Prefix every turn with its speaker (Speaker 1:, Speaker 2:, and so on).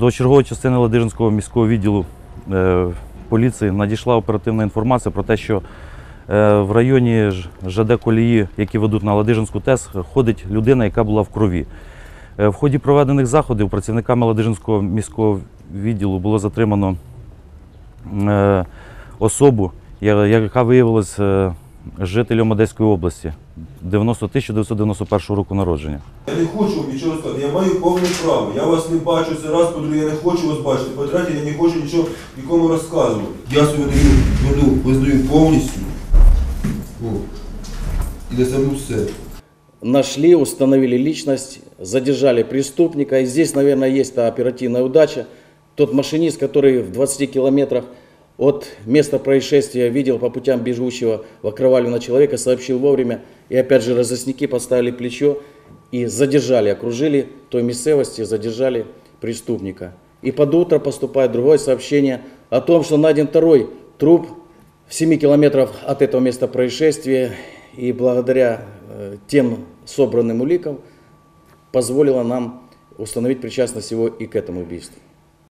Speaker 1: До чергової частини Ладижинського міського відділу е, поліції надійшла оперативна інформація про те, що е, в районі ЖД колії, які ведуть на Ладижинську ТЕС, ходить людина, яка була в крові. Е, В ході проведених заходів працівниками Ладижинського міського відділу було затримано особу, яка виявилась е, жителем Одеської області 90 1991 року народження.
Speaker 2: Я не хочу вам нічого сказати, я маю повне право. Я вас не бачу це раз, по-друге, я не хочу вас бачити. По-третє, я не хочу нічого нікому розказувати. Я свою даю, вину визнаю повністю. О. І на цьому все.
Speaker 3: нашли, установили личность, задержали преступника. И здесь, наверное, есть та оперативная удача. Тот машинист, который в 20 километрах от места происшествия видел по путям бегущего в окровавленного человека, сообщил вовремя. И опять же разыскники поставили плечо и задержали, окружили той местности, задержали преступника. И под утро поступает другое сообщение о том, что найден второй труп в 7 километрах от этого места происшествия. И благодаря э, тем собранным уликам позволило нам установить причастность его и к этому убийству.